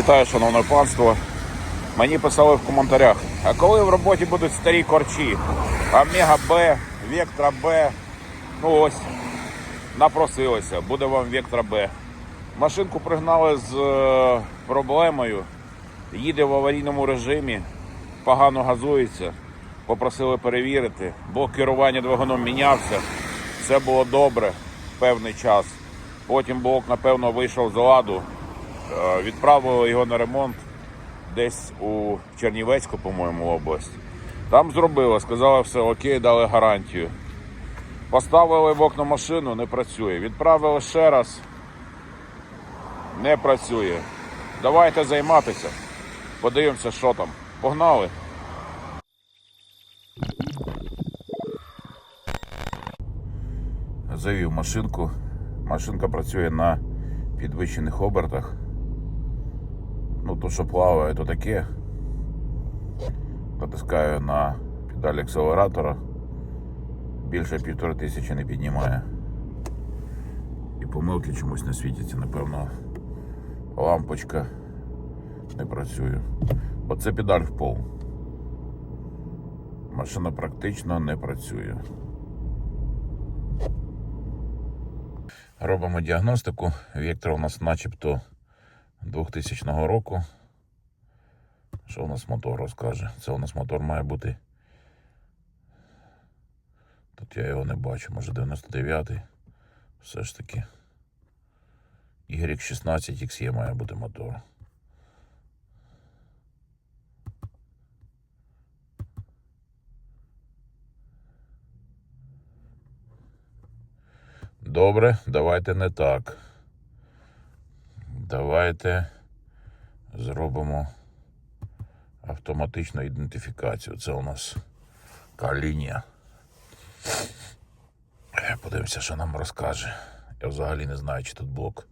Вітаю, шановне панство. Мені писали в коментарях, а коли в роботі будуть старі корчі? Омега Б, Вектора Б. Ну ось, напросилися, буде вам Вектора Б. Машинку пригнали з е, проблемою. Їде в аварійному режимі, погано газується. Попросили перевірити, бо керування двигуном мінявся. Все було добре певний час. Потім блок, напевно, вийшов з ладу. Е, Відправили його на ремонт десь у Чернівецьку, по-моєму, область. Там зробили, сказали, все окей, дали гарантію. Поставили в окно машину, не працює. Відправили ще раз, не працює. Давайте займатися. Подивимося, що там. Погнали. Завів машинку. Машинка працює на підвищених обертах. Ну, то, що плаває, то таке. Натискаю на педаль акселератора. Більше півтори тисячі не піднімає. І помилки чомусь не світяться, напевно. Лампочка не працює. Оце педаль в пол. Машина практично не працює. Робимо діагностику. Вектор у нас начебто 2000 року. Що у нас мотор розкаже? Це у нас мотор має бути. Тут я його не бачу, може 99-й. Все ж таки. Y16 XE має бути мотор. Добре, давайте не так. Давайте зробимо автоматичну ідентифікацію. Це у нас та лінія. Е, Подивимося, що нам розкаже. Я взагалі не знаю, чи тут блок.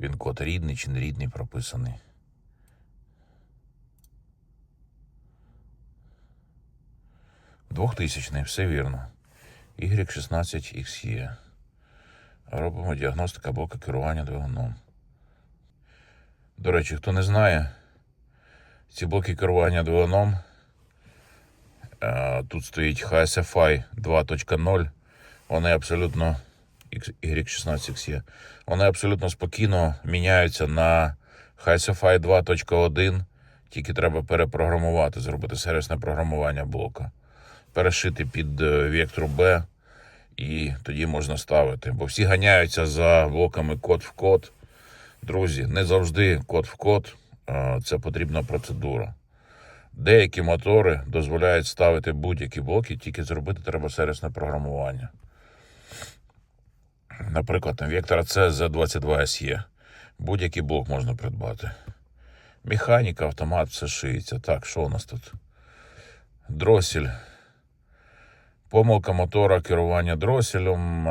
Він код рідний чи не рідний прописаний. Двохтисячний, все вірно. Y16XE. Робимо діагностика блока керування двигуном. До речі, хто не знає, ці блоки керування двигуном. е, Тут стоїть HSFI 2.0. Вони абсолютно X- Y16XE. Вони абсолютно спокійно міняються на HSFI 2.1. Тільки треба перепрограмувати, зробити сервісне програмування блока. Перешити під е, вектор B і тоді можна ставити. Бо всі ганяються за блоками код в код. Друзі, не завжди код в код. Це потрібна процедура. Деякі мотори дозволяють ставити будь-які блоки, тільки зробити треба сервісне програмування. Наприклад, там Vectra C Z22SE. Будь-який блок можна придбати. Механіка, автомат, все шиється. Так, що у нас тут? Дросель. Помилка мотора керування дроселем.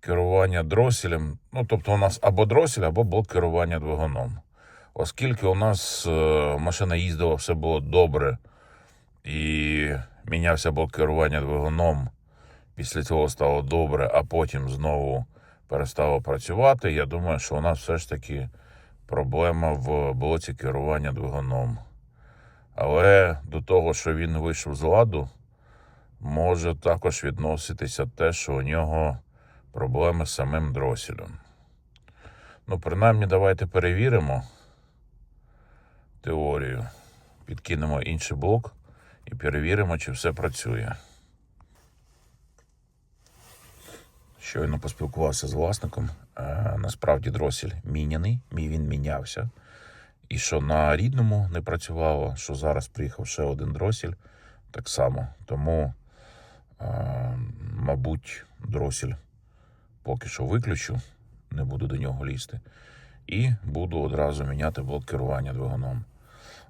Керування дроселем. Ну, тобто, у нас або дросель, або блок керування двигуном. Оскільки у нас е, машина їздила, все було добре і мінявся блок керування двигуном. Після цього стало добре, а потім знову перестало працювати. Я думаю, що у нас все ж таки проблема в блоці керування двигуном. Але до того, що він вийшов з ладу, може також відноситися те, що у нього проблеми з самим дроселем. Ну, принаймні, давайте перевіримо теорію. Підкинемо інший блок і перевіримо, чи все працює. Щойно поспілкувався з власником. Е, насправді дросель міняний, мій він мінявся. І що на рідному не працювало, що зараз приїхав ще один дросель, так само. Тому, е, мабуть, дросель поки що виключу, не буду до нього лізти. І буду одразу міняти блок керування двигуном.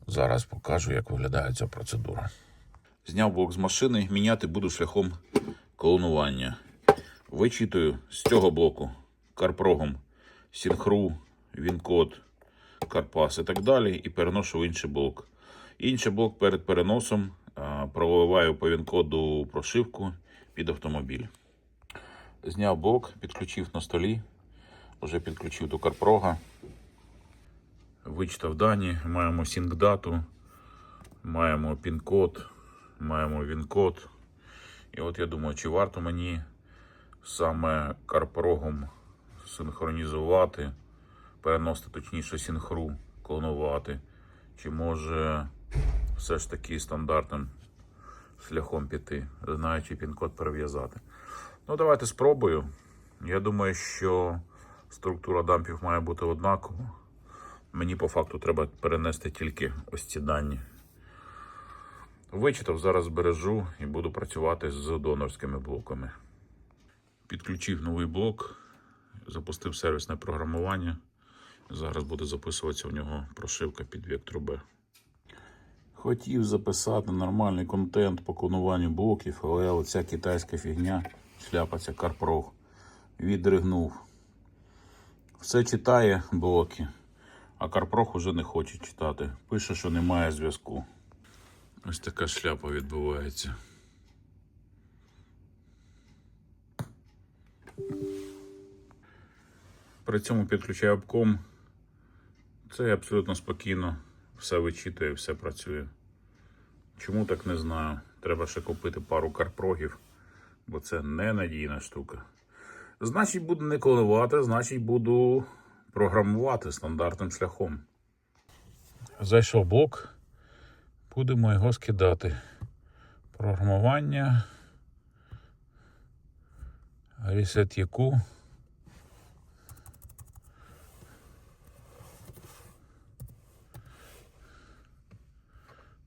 Зараз покажу, як виглядає ця процедура. Зняв блок з машини, міняти буду шляхом колонування. Вичитую з цього блоку карпрогом сінхру, він-код, карпас і так далі, і переношу в інший блок. Інший блок перед переносом проливаю по він-коду прошивку під автомобіль. Зняв блок, підключив на столі, вже підключив до карпрога. Вичитав дані, маємо сінк-дату, маємо пін-код, маємо він-код. І от я думаю, чи варто мені саме карпрогом синхронізувати, переносити точніше синхру, клонувати, чи може все ж таки стандартним шляхом піти, знаючи пін-код перев'язати. Ну, давайте спробую. Я думаю, що структура дампів має бути однакова. Мені по факту треба перенести тільки ось ці дані. Вичитав, зараз збережу і буду працювати з донорськими блоками. Підключив новий блок, запустив сервісне програмування. Зараз буде записуватися в нього прошивка під вектор B. Хотів записати нормальний контент по клонуванню блоків, але оця китайська фігня, шляпа ця Карпрог, відригнув. Все читає блоки, а Карпрог уже не хоче читати. Пише, що немає зв'язку. Ось така шляпа відбувається. При цьому підключаю обком. Це абсолютно спокійно. Все вичитує, все працює. Чому так не знаю. Треба ще купити пару карпрогів, бо це ненадійна штука. Значить, буду не коливати, значить, буду програмувати стандартним шляхом. Зайшов блок. Будемо його скидати. Програмування. Reset яку.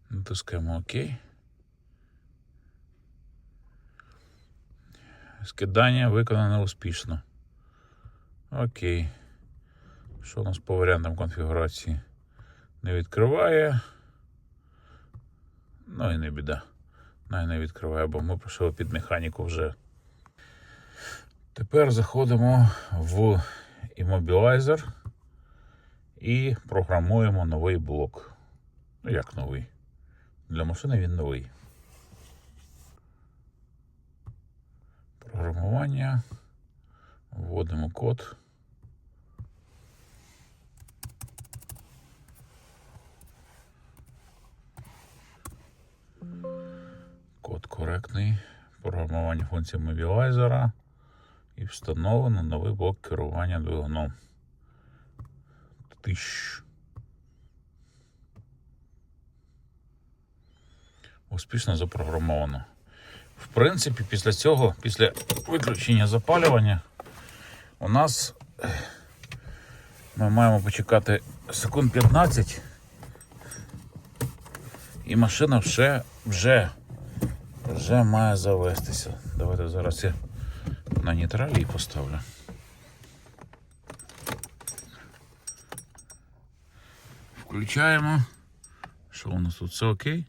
Натискаємо ОК. Скидання виконано успішно. Окей. Що у нас по варіантам конфігурації? Не відкриває. Ну і не біда. Най не відкриває, бо ми пішли під механіку вже. Тепер заходимо в Immobilizer і програмуємо новий блок. Ну, як новий? Для машини він новий. Програмування. Вводимо код. Код коректний. Програмування функції мобілайзера. І встановлено новий блок керування двигуном. Тищ. Успішно запрограмовано. В принципі, після цього, після виключення запалювання, у нас ми маємо почекати секунд 15, і машина вже, вже, вже має завестися. Давайте зараз я на нейтралі поставлю. Включаємо. Що у нас тут все окей?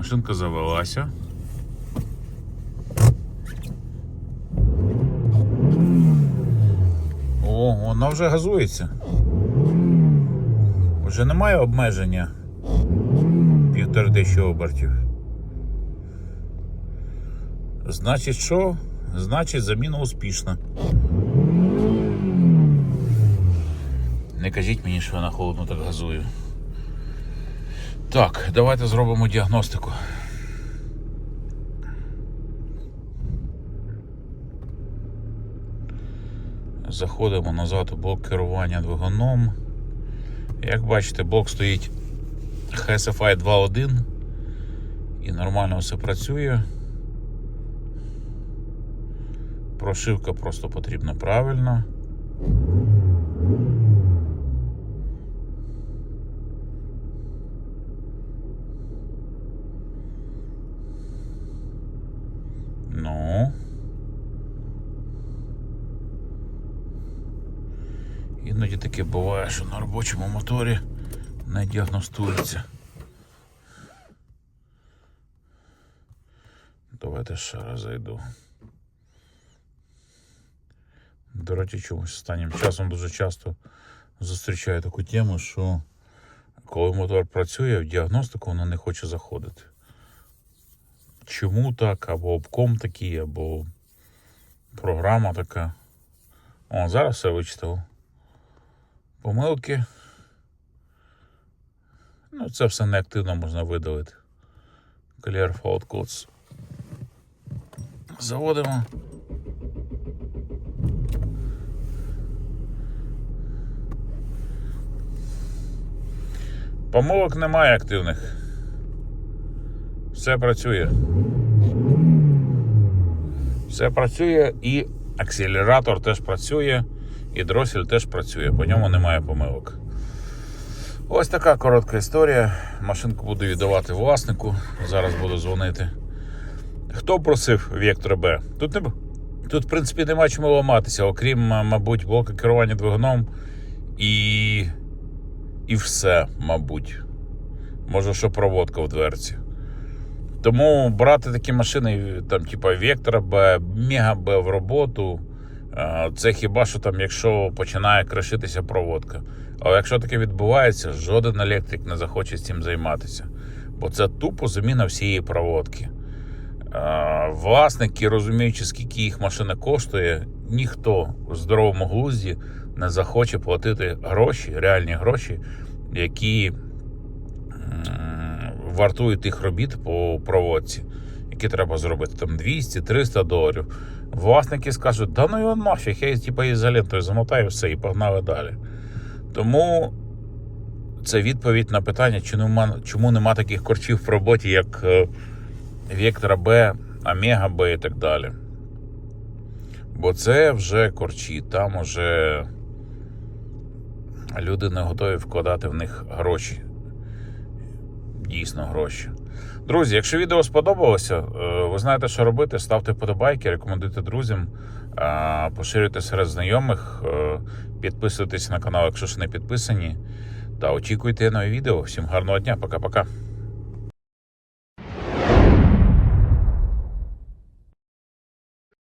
Машинка завелася. О, вона вже газується. Вже немає обмеження півтори тисячі обертів. Значить, що? Значить, заміна успішна. Не кажіть мені, що я на холодно так газую. Так, давайте зробимо діагностику. Заходимо назад у блок керування двигуном. Як бачите, блок стоїть HSFI 2.1 і нормально все працює. Прошивка просто потрібна правильно. Ну. Іноді таке буває, що на робочому моторі не діагностується. Давайте ще раз зайду. До речі, чомусь останнім часом дуже часто зустрічаю таку тему, що коли мотор працює, в діагностику воно не хоче заходити. Чому так? Або обком такий, або програма така. О, зараз все вичитав. Помилки. Ну, це все неактивно можна видалити. Clear fault codes. Заводимо. Помилок немає активних. Все працює. Все працює і акселератор теж працює, і дросель теж працює, по ньому немає помилок. Ось така коротка історія. Машинку буду віддавати власнику. Зараз буду дзвонити. Хто просив Вектора Б? Тут, не... Тут, в принципі, нема чому ламатися, окрім, мабуть, блока керування двигуном і. і все, мабуть. Може, що проводка в дверці. Тому брати такі машини, там, типа Вектора Б, Мега Б в роботу. Це хіба що там, якщо починає кришитися проводка. Але якщо таке відбувається, жоден електрик не захоче з цим займатися. Бо це тупо заміна всієї проводки. Власники, розуміючи, скільки їх машина коштує, ніхто в здоровому глузді не захоче платити гроші, реальні гроші, які вартують тих робіт по проводці, які треба зробити там 200-300 доларів. Власники скажуть, да ну його нафіг, я типа ізолентою замотаю все і погнали далі. Тому це відповідь на питання, чому нема, чому нема таких корчів в роботі, як е, Вектора Б, Омега Б і так далі. Бо це вже корчі, там уже люди не готові вкладати в них гроші. Дійсно гроші. Друзі, якщо відео сподобалося, е, ви знаєте, що робити. Ставте подобайки, рекомендуйте друзям, поширюйте серед знайомих, е, підписуйтесь на канал, якщо ще не підписані. Та очікуйте нові відео. Всім гарного дня, пока-пока.